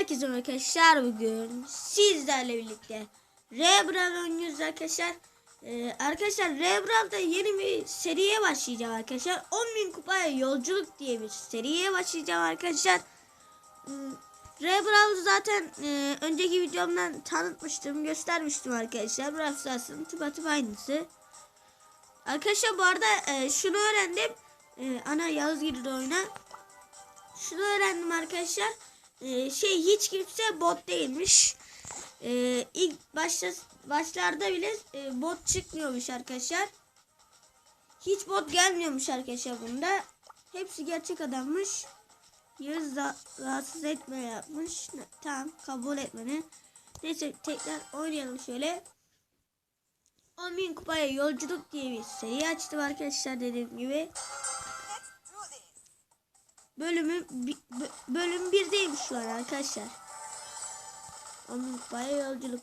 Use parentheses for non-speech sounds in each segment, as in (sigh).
Herkese arkadaşlar bugün sizlerle birlikte Rebral oynuyoruz arkadaşlar. Ee, arkadaşlar Rebral'da yeni bir seriye başlayacağım arkadaşlar. 10.000 kupaya yolculuk diye bir seriye başlayacağım arkadaşlar. Hmm, Rebral'ı zaten e, önceki videomdan tanıtmıştım, göstermiştim arkadaşlar. Stars'ın tıpatıp aynısı. Arkadaşlar bu arada e, şunu öğrendim. E, ana Yağız girdi oyuna. Şunu öğrendim arkadaşlar. Ee, şey hiç kimse bot değilmiş. Ee, ilk başta başlarda bile e, bot çıkmıyormuş arkadaşlar. Hiç bot gelmiyormuş arkadaşlar bunda. Hepsi gerçek adammış. Yağız da rahatsız etme yapmış. Tamam kabul etmeni. Neyse tekrar oynayalım şöyle. 10.000 kupaya yolculuk diye bir seri açtım arkadaşlar dediğim gibi. Bölümü bölüm 1'deyim şu an arkadaşlar. Onun kupaya yolculuk.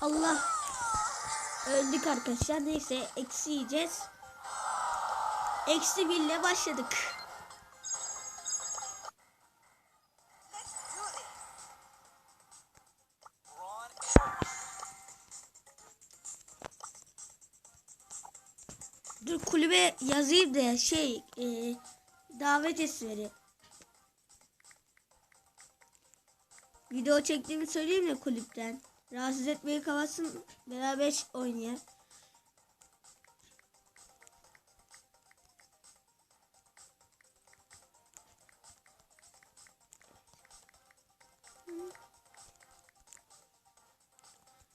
Allah. Öldük arkadaşlar. Neyse eksi yiyeceğiz. Eksi bir ile başladık. Dur kulübe yazayım da şey e, davet etsinleri. Video çektiğimi söyleyeyim de kulüpten. Rahatsız etmeyi kapatsın. Beraber oynayalım.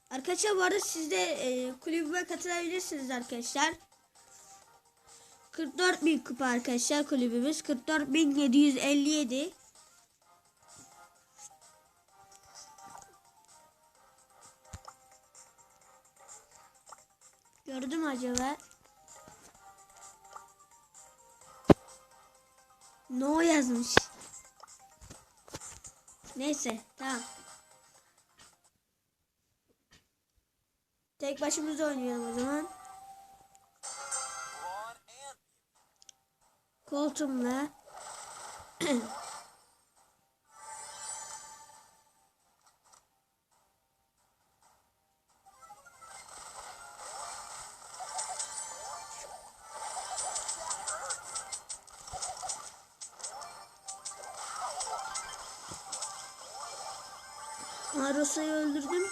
Arkadaşlar bu arada siz de e, kulübüme katılabilirsiniz arkadaşlar. 44 bin kupa arkadaşlar kulübümüz. 44.757. Gördüm mü acaba? No yazmış. Neyse tamam. Tek başımıza oynayalım o zaman. Koltuğumla. (clears throat) Marosa'yı öldürdüm.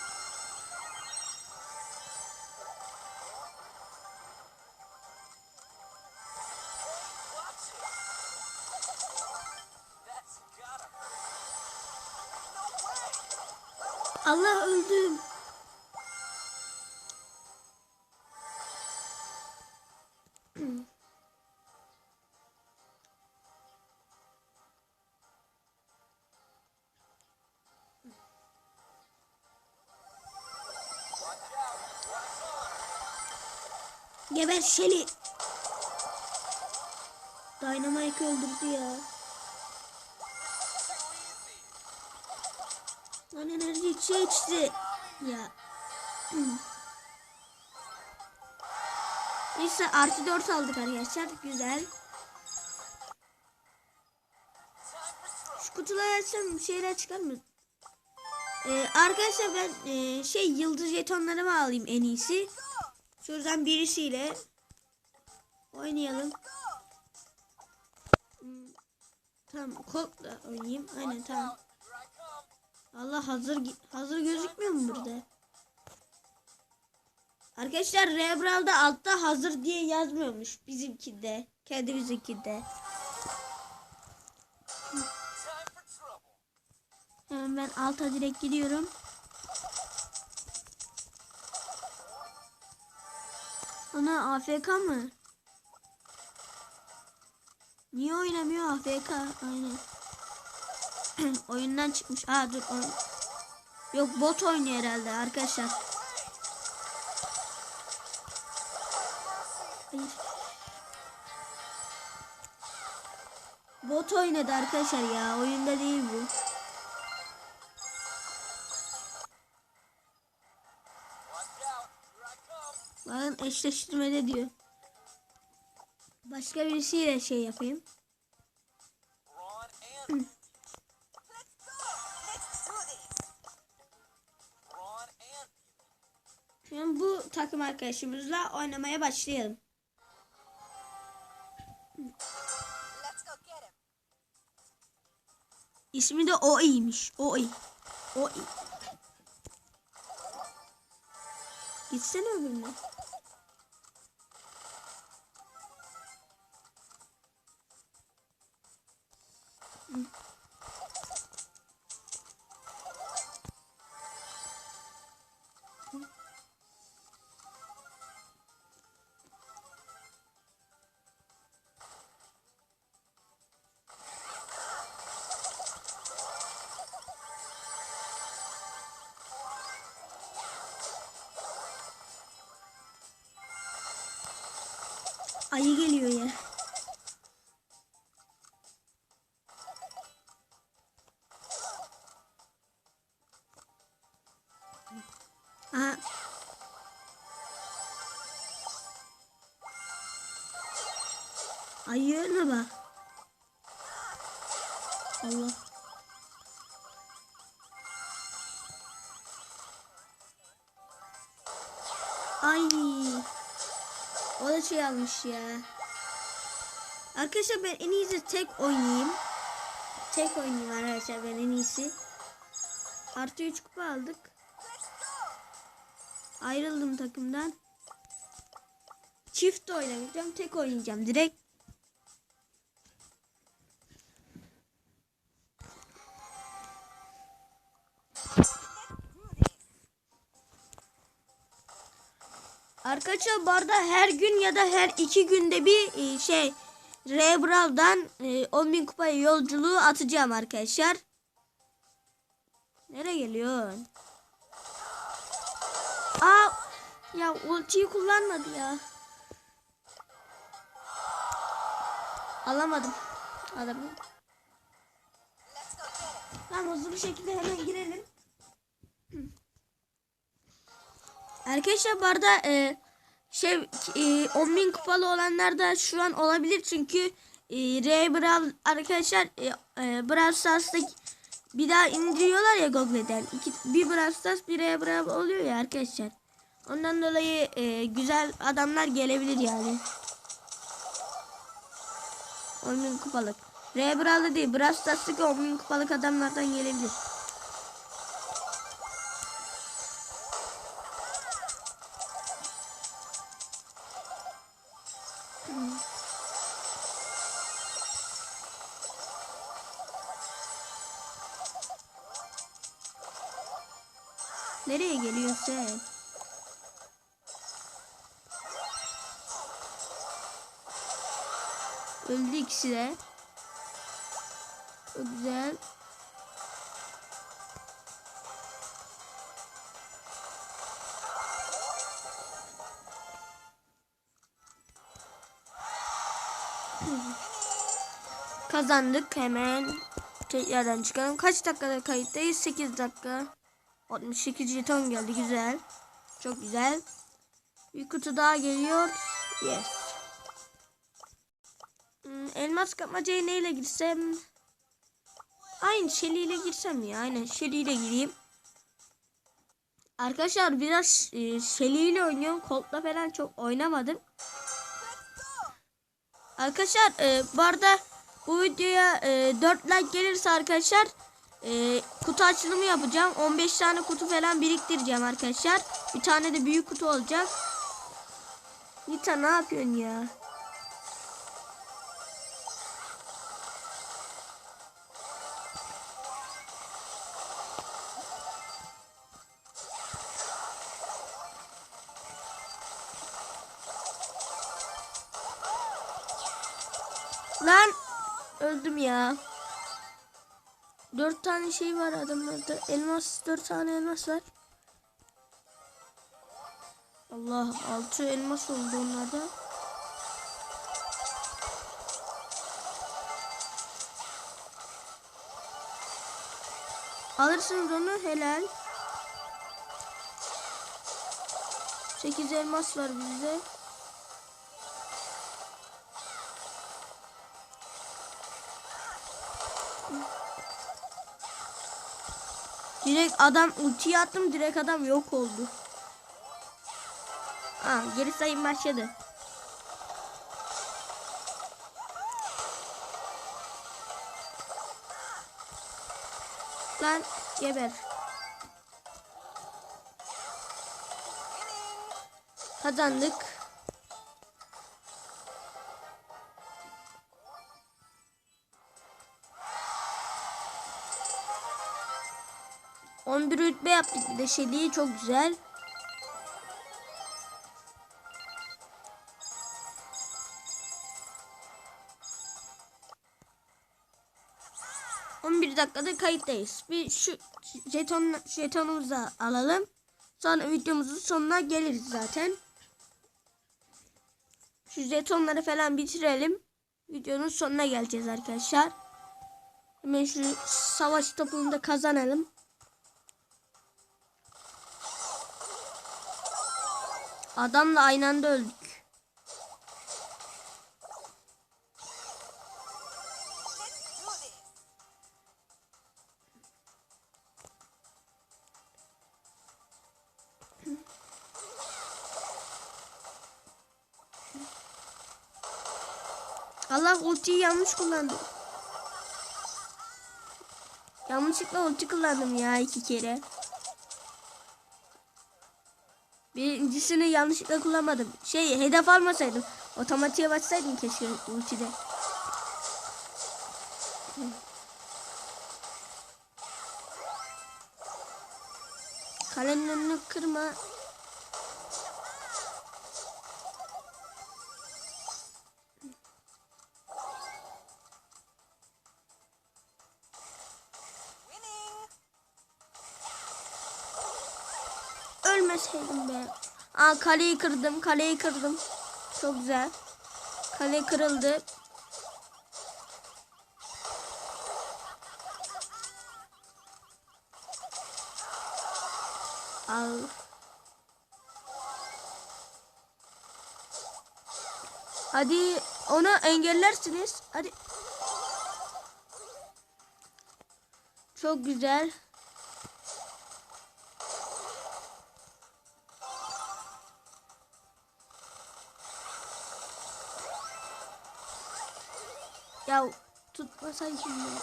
Geber Şeli. Dynamite öldürdü ya. Lan enerji içe içti. Ya. (clears throat) Neyse artı 4 aldık arkadaşlar. Güzel. Şu kutuları açsam bir şeyler çıkar mı? Ee, arkadaşlar ben e, şey yıldız jetonlarımı alayım en iyisi. Şuradan birisiyle oynayalım. Hmm, Tamam, Colt'la oynayayım. Aynen tamam. Allah hazır hazır gözükmüyor mu burada? Arkadaşlar Rebral'da altta hazır diye yazmıyormuş bizimkinde. Kendimizinkinde. Hemen ben alta direkt gidiyorum. Ana AFK mı? Niye oynamıyor AFK? Aynen. (clears throat) Oyundan çıkmış. Aa dur. Oyun. Yok bot oynuyor herhalde arkadaşlar. Bot oynadı arkadaşlar ya. Oyunda değil bu. Bakın eşleştirmede diyor. Başka birisiyle şey yapayım. Şimdi bu takım arkadaşımızla oynamaya başlayalım. İsmi de Oi'ymiş. Oi. Oi. Gitsene öbürüne. Ayı geliyor ya. Aha. Ölme bak. Allah. Ay. O da şey almış ya. Arkadaşlar ben en iyisi tek oynayayım. Tek oynayayım arkadaşlar ben en iyisi. Artı 3 kupa aldık. Ayrıldım takımdan. Çift oynamayacağım. Tek oynayacağım direkt. Arkadaşlar bu arada her gün ya da her iki günde bir e, şey Rebral'dan e, 10.000 kupaya yolculuğu atacağım arkadaşlar. Nereye geliyorsun? Aa ya ultiyi kullanmadı ya. Alamadım. Adamı. Tamam hızlı bir şekilde hemen girelim. Arkadaşlar bu arada e, şey e, 10.000 kupalı olanlar da şu an olabilir çünkü e, Ray Brawl arkadaşlar e, e, Brawl Stars'ta bir daha indiriyorlar ya Google'den. İki, bir Brawl Stars bir Brawl oluyor ya arkadaşlar. Ondan dolayı e, güzel adamlar gelebilir yani. 10.000 kupalık. Ray Brawl'da değil Brawl Stars'taki 10.000 kupalık adamlardan gelebilir. Nereye geliyorsun sen? Öldü ikisi de. Çok güzel. Kazandık hemen. Tekrardan çıkalım. Kaç dakikada kayıttayız? 8 dakika. 68 jeton geldi. Güzel. Çok güzel. Bir kutu daha geliyor. Yes. Hmm, elmas kapmacaya neyle girsem? Aynı Shelly ile girsem ya. Aynen Shelly ile gireyim. Arkadaşlar biraz e, Shelly ile oynuyorum. Colt'la falan çok oynamadım. Arkadaşlar e, bu arada bu videoya e, 4 like gelirse arkadaşlar e, kutu açılımı yapacağım. 15 tane kutu falan biriktireceğim arkadaşlar. Bir tane de büyük kutu olacak. Nita ne yapıyorsun ya? Lan öldüm ya. Dört tane şey var adamlarda. Elmas dört tane elmas var. Allah altı elmas oldu onlarda. Alırsınız onu helal. 8 elmas var bizde. Direkt adam ultiyi attım direkt adam yok oldu. Aa, geri sayım başladı. Lan geber. Kazandık. Bir rütbe yaptık bir de şeliği çok güzel. Bir dakikada kayıttayız. Bir şu jeton jetonumuzu alalım. Sonra videomuzun sonuna geliriz zaten. Şu jetonları falan bitirelim. Videonun sonuna geleceğiz arkadaşlar. Hemen şu savaş topunu da kazanalım. Adamla aynı anda öldük. Allah ultiyi yanlış kullandım. Yanlışlıkla ulti kullandım ya iki kere. Birincisini yanlışlıkla kullanmadım. Şey hedef almasaydım. Otomatiğe bassaydım keşke ultide. Kalenin önünü kırma. Aa kaleyi kırdım. Kaleyi kırdım. Çok güzel. Kale kırıldı. Al. Hadi onu engellersiniz. Hadi. Çok güzel. Ya tutmasan şimdi.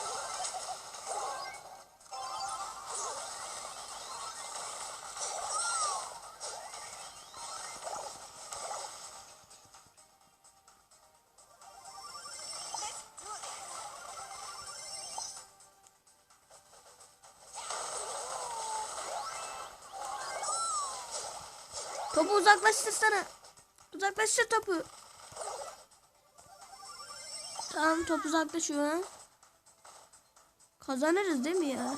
Topu uzaklaştırsana. Uzaklaştır topu. Tamam top uzaklaşıyor. Kazanırız değil mi ya?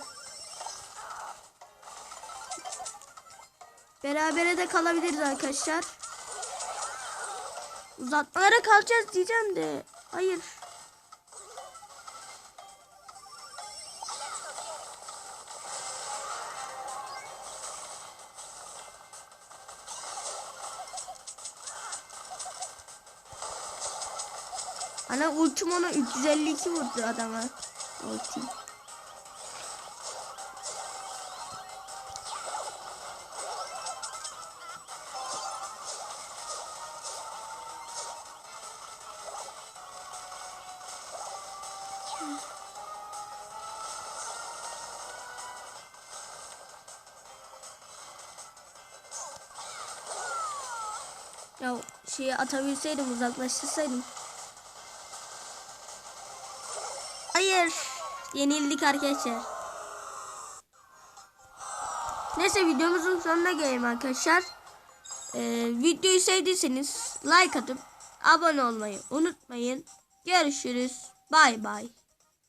Berabere de kalabiliriz arkadaşlar. Uzatmalara kalacağız diyeceğim de. Hayır. Ana ultim ona 352 vurdu adama. Ultim. Ya şeyi atabilseydim uzaklaştırsaydım. Hayır. Yenildik arkadaşlar. Neyse videomuzun sonuna gelelim arkadaşlar. Ee, videoyu sevdiyseniz like atıp abone olmayı unutmayın. Görüşürüz. Bay bay.